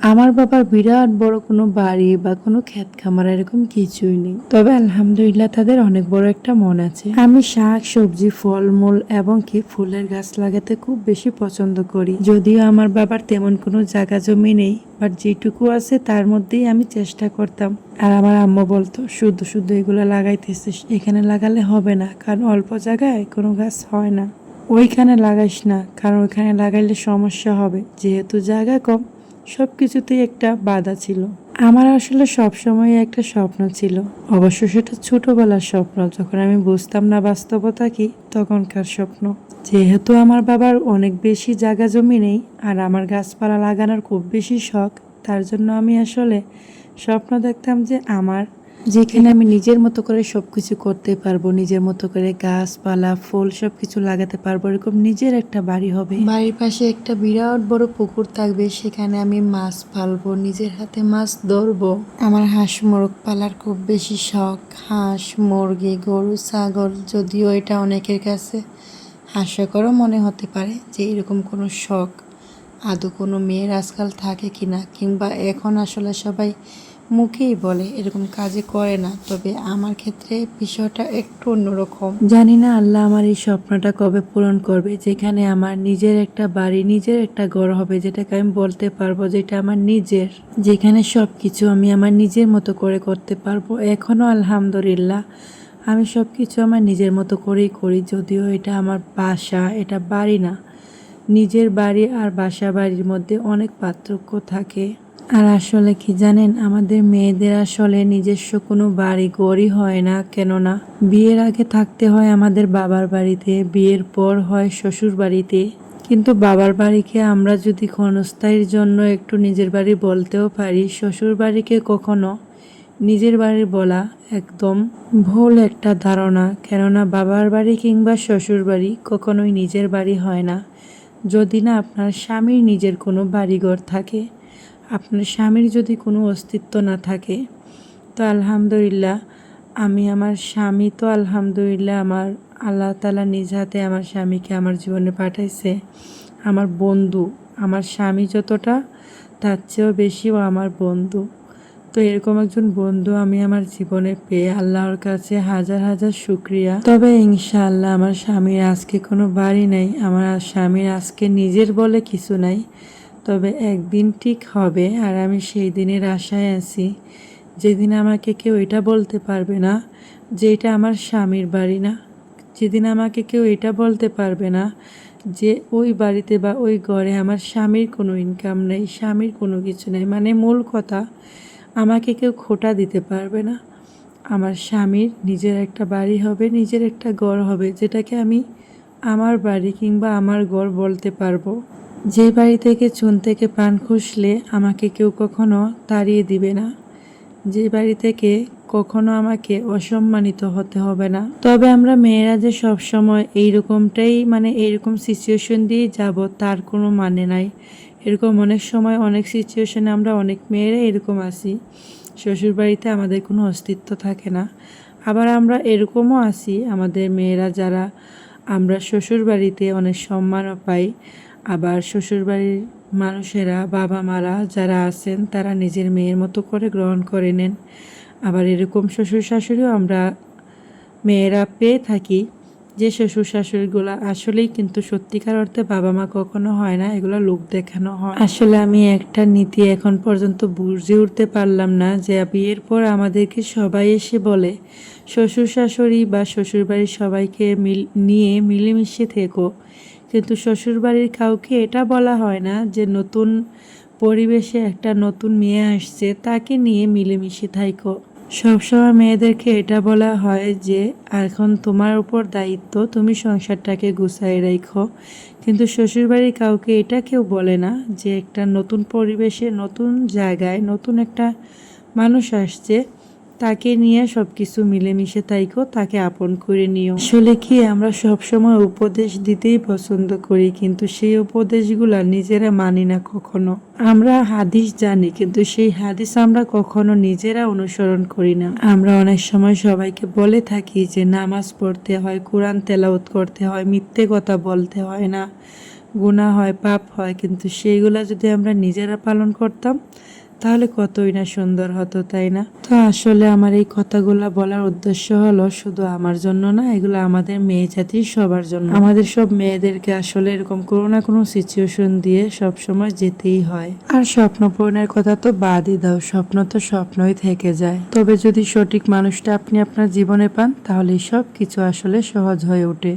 আমার বাবার বিরাট বড় কোনো বাড়ি বা কোনো ক্ষেত খামার এরকম কিছুই নেই। তবে আলহামদুলিল্লাহ তাদের অনেক বড় একটা মন আছে। আমি শাক, সবজি, ফলমূল এবং কি ফুলের গাছ লাগাতে খুব বেশি পছন্দ করি। যদিও আমার বাবার তেমন কোনো জায়গা জমি নেই বাট যেটুকু আছে তার মধ্যেই আমি চেষ্টা করতাম। আর আমার আম্মু বলতো, শুধু শুধু এগুলো লাগাইতেছিস, এখানে লাগালে হবে না, কারণ অল্প জায়গায় কোনো গাছ হয় না। ওইখানে লাগাইস না, কারণ ওইখানে লাগাইলে সমস্যা হবে, যেহেতু জায়গা কম। সব কিছুতেই একটা বাধা ছিল। আমার আসলে সবসময় একটা স্বপ্ন ছিল। অবশ্য সেটা ছোটবেলার স্বপ্ন। যখন আমি বুঝতাম না বাস্তবতা কি, তখনকার স্বপ্ন। যেহেতু আমার বাবার অনেক বেশি জায়গা জমি নেই আর আমার গাছপালা লাগানোর খুব বেশি শখ, তার জন্য আমি আসলে স্বপ্ন দেখতাম যে আমার যেখানে আমি নিজের মতো করে সব কিছু করতে পারব, নিজের মতো করে গাছপালা, ফুল সব কিছু লাগাতে পারব, এরকম নিজের একটা বাড়ি হবে। বাড়ির পাশে একটা বিরাট বড় পুকুর থাকবে, সেখানে আমি মাছ পালবো, নিজের হাতে মাছ ধরবো। আমার হাঁস মোরগ পালার খুব বেশি শখ। হাঁস, মুরগি, গরু, ছাগল, যদিও এটা অনেকের কাছে হাস্যকরও মনে হতে পারে যে এরকম কোনো শখ। আদৌ কোনো মেয়ের আজকাল থাকে কিনা, কিংবা এখন আসলে সবাই মুখেই বলে, এরকম কাজে করে না, তবে আমার ক্ষেত্রে বিষয়টা একটু অন্যরকম। জানি না আল্লাহ আমার এই স্বপ্নটা কবে পূরণ করবে, যেখানে আমার নিজের একটা বাড়ি, নিজের একটা ঘর হবে, যেটাকে আমি বলতে পারব যেটা আমার নিজের। যেখানে সব কিছু আমি আমার নিজের মতো করে করতে পারব এখনও আলহামদুলিল্লাহ আমি সব কিছু আমার নিজের মতো করেই করি, যদিও এটা আমার বাসা, এটা বাড়ি না। নিজের বাড়ি আর বাসা বাড়ির মধ্যে অনেক পার্থক্য থাকে। আর আসলে কি জানেন, আমাদের মেয়েদের আসলে নিজস্ব কোনো বাড়ি গড়ই হয় না, কেননা বিয়ের আগে থাকতে হয় আমাদের বাবার বাড়িতে, বিয়ের পর হয় শ্বশুর বাড়িতে। কিন্তু বাবার বাড়িকে আমরা যদি ক্ষণস্থায়ীর জন্য একটু নিজের বাড়ি বলতেও পারি, শ্বশুর বাড়িকে কখনো নিজের বাড়ি বলা একদম ভুল একটা ধারণা। কেননা বাবার বাড়ি কিংবা শ্বশুর বাড়ি কখনোই নিজের বাড়ি হয় না। যদি না আপনার স্বামীর নিজের কোনো বাড়িঘর থাকে আপনার স্বামীর যদি কোনো অস্তিত্ব না থাকে, তো আলহামদুলিল্লাহ, আমি আমার স্বামী তো আলহামদুলিল্লাহ আমার আল্লাহ তালা নিজ হাতে আমার স্বামীকে আমার জীবনে পাঠাইছে। আমার বন্ধু, আমার স্বামী যতটা, তার চেয়েও বেশিও আমার বন্ধু। তো এরকম একজন বন্ধু আমি আমার জীবনে পেয়ে আল্লাহর কাছে হাজার হাজার শুক্রিয়া। তবে ইনশাআল্লাহ আমার স্বামীর আজকে কোনো বাড়ি নাই, আমার স্বামীর আজকে নিজের বলে কিছু নাই। তবে একদিন ঠিক হবে আর আমি সেই দিনের আশায় আছি। যেদিন আমাকে কেউ এটা বলতে পারবে না যে এটা আমার স্বামীর বাড়ি না। যেদিন আমাকে কেউ এটা বলতে পারবে না যে ওই বাড়িতে বা ওই ঘরে আমার স্বামীর কোনো ইনকাম নেই, স্বামীর কোনো কিছু নেই মানে মূল কথা আমাকে কেউ খোটা দিতে পারবে না। আমার স্বামীর নিজের একটা বাড়ি হবে, নিজের একটা ঘর হবে, যেটাকে আমি আমার বাড়ি কিংবা আমার ঘর বলতে পারব। যে বাড়ি থেকে চুন থেকে পান খুসলে আমাকে কেউ কখনো তাড়িয়ে দিবে না। যে বাড়ি থেকে কখনো আমাকে অসম্মানিত হতে হবে না। তবে আমরা মেয়েরা যে সব সময় এইরকমটাই মানে এইরকম সিচুয়েশন দিয়ে যাব, তার কোনো মানে নাই। এরকম অনেক সময়, অনেক সিচুয়েশনে আমরা অনেক মেয়েরা এরকম আসি শ্বশুরবাড়িতে আমাদের কোনো অস্তিত্ব থাকে না। আবার আমরা এরকমও আসি আমাদের মেয়েরা যারা আমরা শ্বশুরবাড়িতে অনেক সম্মানও পাই আবার শ্বশুরবাড়ির মানুষেরা বাবা মারা যারা আছেন, তারা নিজের মেয়ের মতো করে গ্রহণ করে নেন। আবার এরকম শ্বশুর শাশুড়িও আমরা মেয়েরা পেয়ে থাকি। যে শ্বশুর শাশুড়িগুলো আসলেই কিন্তু সত্যিকার অর্থে বাবা মা কখনো হয় না, এগুলো লোক দেখানো হয়। আসলে আমি একটা নীতি এখন পর্যন্ত বুঝে উঠতে পারলাম না যে বিয়ের পর আমাদেরকে সবাই এসে বলে শ্বশুর শাশুড়ি বা শ্বশুরবাড়ির সবাইকে মিল, নিয়ে মিলেমিশে থেকো। কিন্তু শ্বশুরবাড়ির কাউকে এটা বলা হয় না যে নতুন পরিবেশে একটা নতুন মেয়ে আসছে, তাকে নিয়ে মিলেমিশে থাইকো। সবসময় মেয়েদেরকে এটা বলা হয় যে, এখন তোমার উপর দায়িত্ব, তুমি সংসারটাকে গুছাই রাখো কিন্তু শ্বশুরবাড়ির কাউকে এটা কেউ বলে না যে একটা নতুন পরিবেশে, নতুন জায়গায়, নতুন একটা মানুষ আসছে তাকে নিয়ে সব কিছু মিলেমিশে তাইকো, তাকে আপন করে নিও। আসলে কি, আমরা সব সময় উপদেশ দিতেই পছন্দ করি, কিন্তু সেই উপদেশগুলা নিজেরা মানি না কখনো। আমরা হাদিস জানি, কিন্তু সেই হাদিস আমরা কখনো নিজেরা অনুসরণ করি না। আমরা অনেক সময় সবাইকে বলে থাকি যে নামাজ পড়তে হয়, কোরআন তেলাওত করতে হয়, মিথ্যে কথা বলতে হয় না। গুণা হয়, পাপ হয়, কিন্তু সেইগুলা যদি আমরা নিজেরা পালন করতাম তাহলে কতই না সুন্দর হতো, তাই না? তো আসলে আমার এই কথাগুলা বলার উদ্দেশ্য হলো শুধু আমার জন্য না, এগুলো আমাদের মেয়ে জাতির সবার জন্য। আমাদের সব মেয়েদেরকে আসলে এরকম কোনো না কোনো সিচুয়েশন দিয়ে সব সময় যেতেই হয়। আর স্বপ্ন পূরণের কথা তো বাদই দাও, স্বপ্ন তো স্বপ্নই থেকে যায়। তবে যদি সঠিক মানুষটা আপনি আপনার জীবনে পান তাহলে সব কিছু আসলে সহজ হয়ে ওঠে।